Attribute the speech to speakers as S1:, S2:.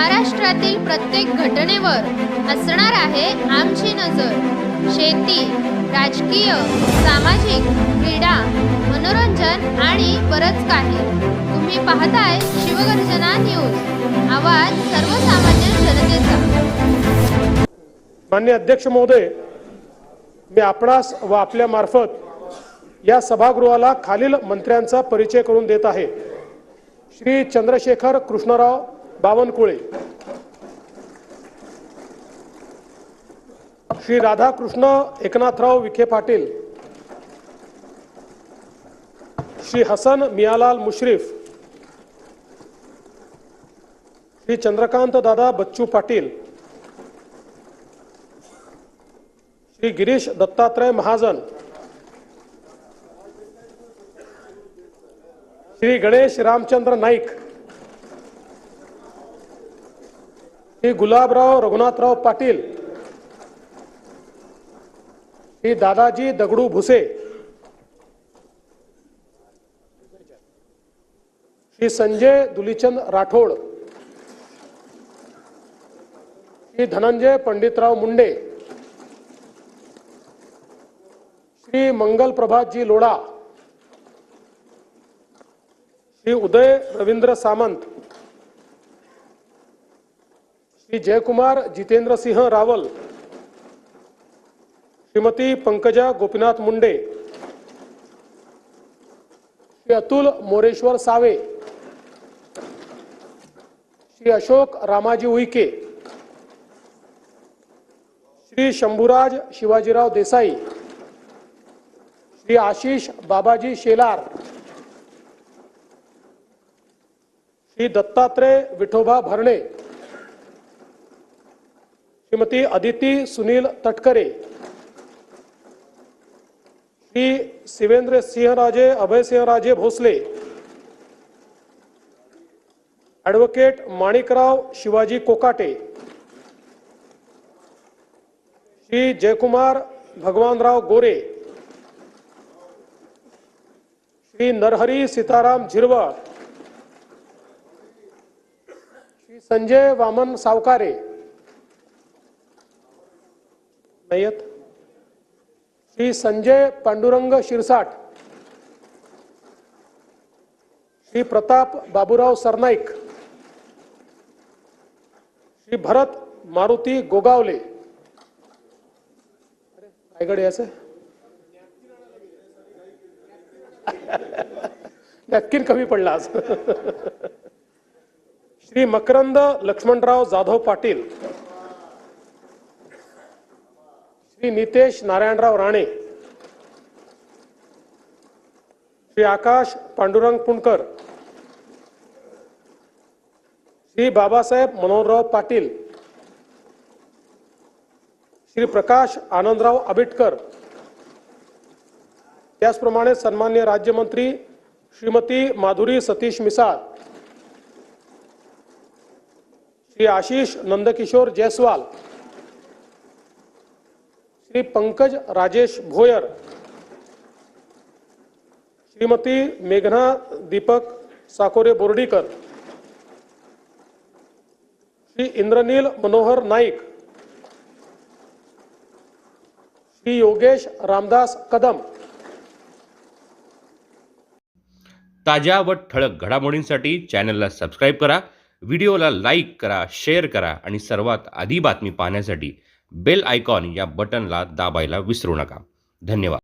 S1: महाराष्ट्रातील प्रत्येक घटनेवर असणार आहे आमची नजर. शेती राजकीय सामाजिक क्रीडा मनोरंजन आणि बरंच काही. तुम्ही पाहताय शिवगर्जना न्यूज. आवाज सर्वसामान्य जनतेचा.
S2: मान्य अध्यक्ष महोदय मी आपणास व आपल्या मार्फत या सभागृहाला खालील मंत्र्यांचा परिचय करून देत आहे. श्री चंद्रशेखर कृष्णराव बावनकुळे. श्री राधाकृष्ण एकनाथराव विखे पाटील. श्री हसन मियालाल मुश्रीफ. श्री चंद्रकांत दादा बच्चू पाटील. श्री गिरीश दत्तात्रय महाजन. श्री गणेश रामचंद्र नाईक. श्री गुलाबराव रघुनाथराव पाटील श्री दादाजी दगडू भुसे श्री संजय दुलीचंद राठोड श्री धनंजय पंडितराव मुंडे श्री मंगल प्रभातजी लोढा श्री उदय रवींद्र सामंत श्री जयकुमार जितेंद्र सिंह रावल श्रीमती पंकजा गोपीनाथ मुंडे श्री अतुल मोरेश्वर सावे श्री अशोक रामाजी उईके श्री शंभूराज शिवाजीराव देसाई श्री आशिष बाबाजी शेलार श्री दत्तात्रय विठोबा भरणे श्रीमती अदिति सुनील तटकरे, श्री शिवेंद्र सिंहराजे अभयसिंहराजे भोसले ॲडव्होकेट माणिकराव शिवाजी कोकाटे, श्री जयकुमार भगवानराव गोरे, श्री नरहरी सीताराम झिरवळ, श्री संजय वामन सावकारे नाहीयेत. श्री संजय पांडुरंग शिरसाट श्री प्रताप बाबूराव सरनाईक श्री भरत मारुती गोगावले. अरे, रायगड याच नक्कीन कमी पडला आज. श्री मकरंद लक्ष्मणराव जाधव पाटील श्री नितेश नारायणराव राणे श्री आकाश पांडुरंग पुणकर श्री बाबासाहेब मनोहरराव पाटील श्री प्रकाश आनंदराव आबिटकर त्याचप्रमाणे सन्मान्य राज्यमंत्री श्रीमती माधुरी सतीश मिसाळ श्री आशिष नंदकिशोर जयस्वाल श्री पंकज राजेश भोयर श्रीमती मेघना दीपक साकोरे बोर्डीकर श्री इंद्रनील मनोहर नाईक श्री योगेश रामदास कदम.
S3: ताज्या व ठळक घडामोडींसाठी चॅनलला सबस्क्राईब करा व्हिडिओला लाईक करा शेअर करा आणि सर्वात आधी बातमी पाहण्यासाठी बेल आयकॉन या बटनला दाबायला विसरू नका. धन्यवाद.